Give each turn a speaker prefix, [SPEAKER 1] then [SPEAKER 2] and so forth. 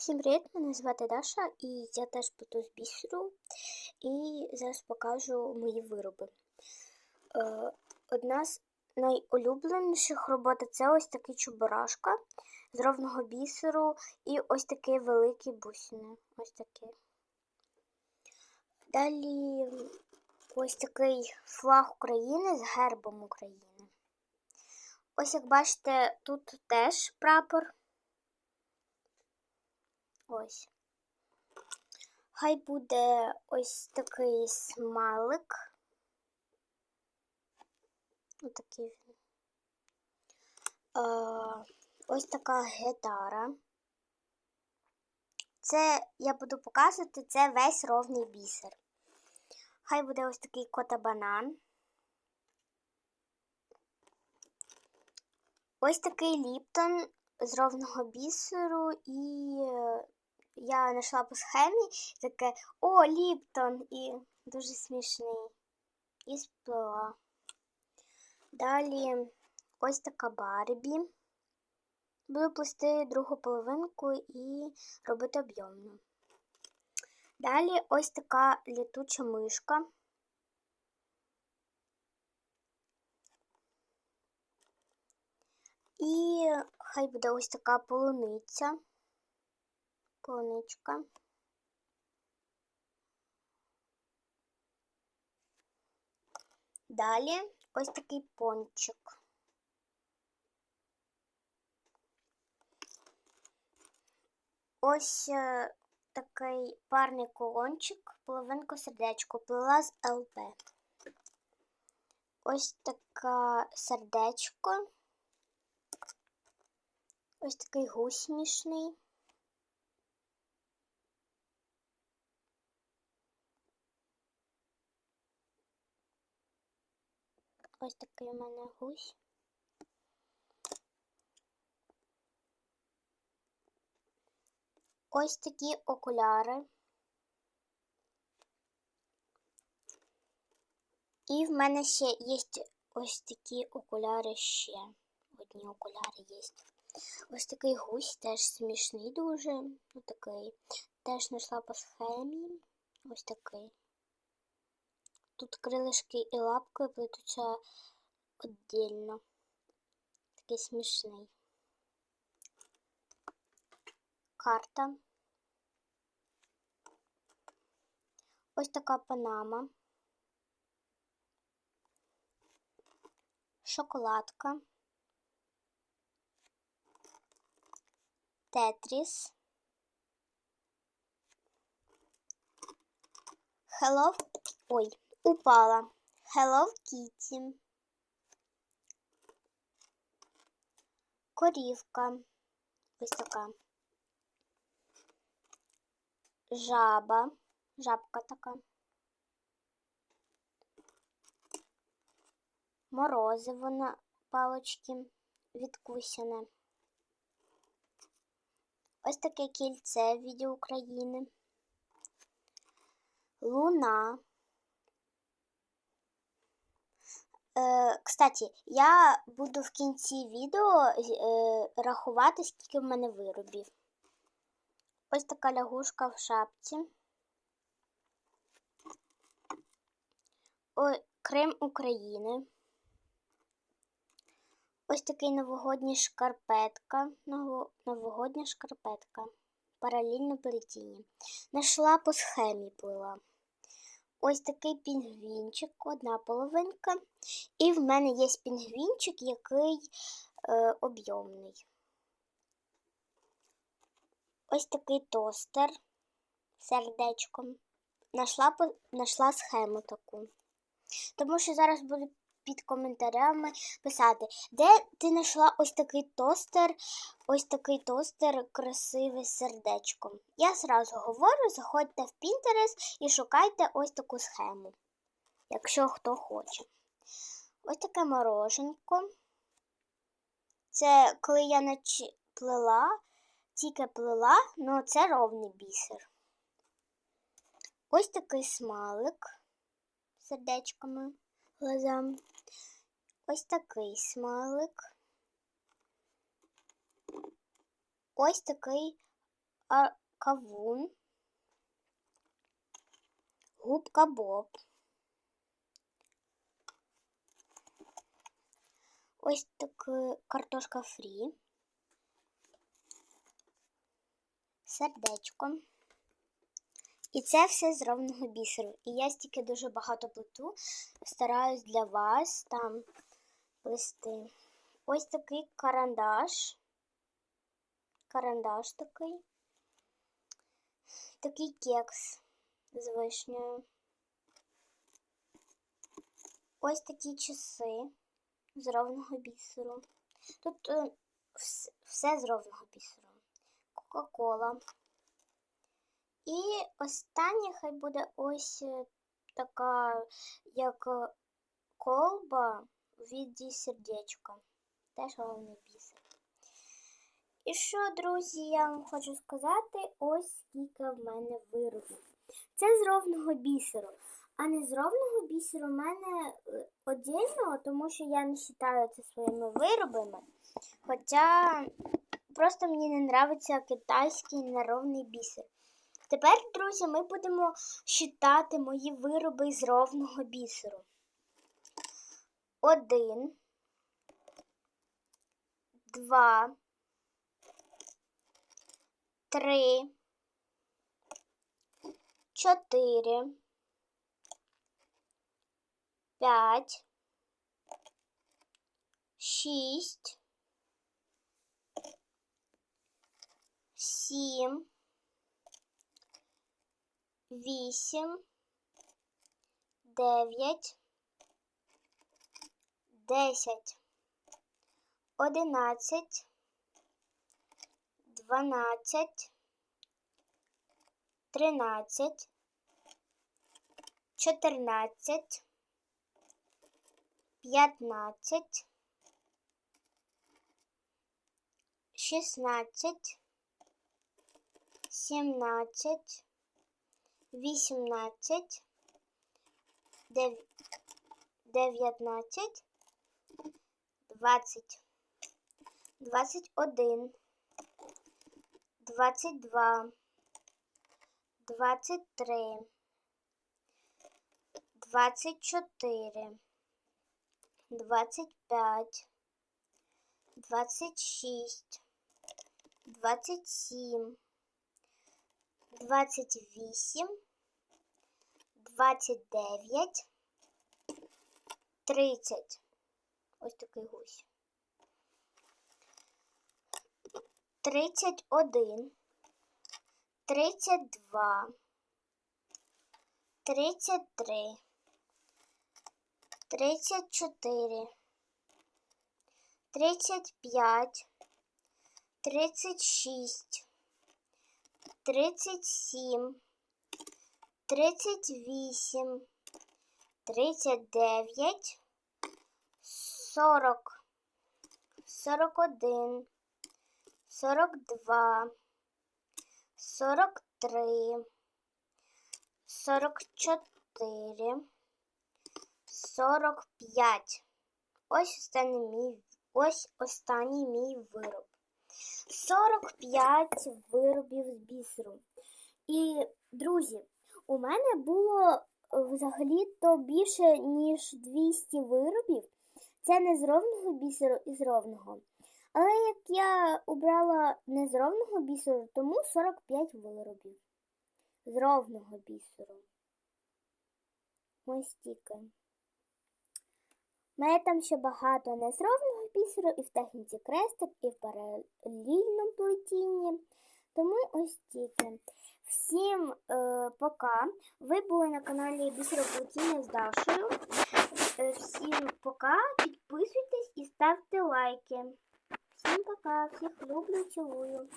[SPEAKER 1] Всім привіт! Мене звати Даша і я теж буду з бісеру. І зараз покажу мої вироби. Е, одна з найулюбленіших робот це ось такий чебурашка з ровного бісеру і ось такий великий бусини. Ось такий. Далі ось такий флаг України з гербом України. Ось як бачите, тут теж прапор. Ось. Хай буде ось такий смалик. Отакий він. Ось така гітара. Це я буду показувати це весь ровний бісер. Хай буде ось такий кота-банан. Ось такий ліптон з ровного бісеру і е, я знайшла по схемі таке О, Ліптон! І дуже смішний. І сплила. Далі ось така Барбі. Буду плести другу половинку і робити об'ємну. Далі ось така літуча мишка. І хай буде ось така полуниця. Полуничка. Далі ось такий пончик. Ось е, такий парний колончик, половинку сердечко, плела з ЛП. Ось таке сердечко. Ось такий гусь смішний. Ось такий у мене гусь. Ось такі окуляри. І в мене ще є ось такі окуляри ще. Одні окуляри є. Ось такий гусь теж смішний дуже. Ось такий. Теж знайшла по схемі. Ось такий. Тут крилишки і лапки плетуться віддільно. Такий смішний. Карта. Ось така панама. Шоколадка. Тетріс. Hello. Ой, упала. Hello Kitty. Корівка. Ось така. Жаба. Жабка така. Морозиво на палочки відкусяне. Ось таке кільце в віді України. Луна. Е, Кстати, я буду в кінці відео е, рахувати, скільки в мене виробів. Ось така лягушка в шапці. О, Крим України. Ось такий новогодній шкарпетка. Новогодня шкарпетка. Паралельно плетіння. Нашла по схемі плила. Ось такий пінгвінчик, одна половинка. І в мене є пінгвінчик, який е, об'ємний. Ось такий тостер сердечком. Нашла, нашла схему таку. Тому що зараз буду під коментарями писати, де ти знайшла ось такий тостер, ось такий тостер красивий з сердечком. Я зразу говорю, заходьте в Pinterest і шукайте ось таку схему, якщо хто хоче. Ось таке мороженко. Це коли я наче плела, тільки плела, але це ровний бісер. Ось такий смалик з сердечками глазам. Ось такий смайлик. Ось такий а, кавун, губка Боб. Ось така картошка фрі. Сердечко. І це все з ровного бісеру. І я стільки дуже багато плету, стараюсь для вас там плести. Ось такий карандаш. Карандаш такий. Такий кекс з вишнею. Ось такі часи з ровного бісеру. Тут е, все з ровного бісеру. Кока-кола. І останнє хай буде ось е, така, як е, колба в віді сердечка. Теж головний бісер. І що, друзі, я вам хочу сказати, ось скільки в мене виробів. Це з ровного бісеру. А не з ровного бісеру в мене е, тому що я не вважаю це своїми виробами. Хоча просто мені не подобається китайський неровний бісер. Тепер, друзі, ми будемо считати мої вироби з ровного бісеру. Один, два, три, чотири, п'ять, шість, сім, вісім, дев'ять, десять, одинадцять, дванадцять, тринадцять, чотирнадцять, п'ятнадцять, шістнадцять, сімнадцять, 18, 19, 20, 21, 22, 23, 24, 25, 26, 27, 28, 29, 30. Ось такий гусь. 31, 32, 33, 34, 35, 36, тридцять сім, тридцять вісім, тридцять дев'ять, сорок, сорок один, сорок два, сорок три, сорок чотири, сорок п'ять. Ось останній мій, ось останній мій вироб. 45 виробів з бісеру. І, друзі, у мене було взагалі-то більше, ніж 200 виробів. Це не з ровного бісеру і з ровного. Але як я обрала не з ровного бісеру, тому 45 виробів. З ровного бісеру. Ось тільки. У мене там ще багато незровного бісеру і в техніці крестик, і в паралельному плетінні. Тому ось тільки. Всім е, пока. Ви були на каналі Бісероплетіння з Дашою. Е, всім пока. Підписуйтесь і ставте лайки. Всім пока. Всіх люблю, цілую.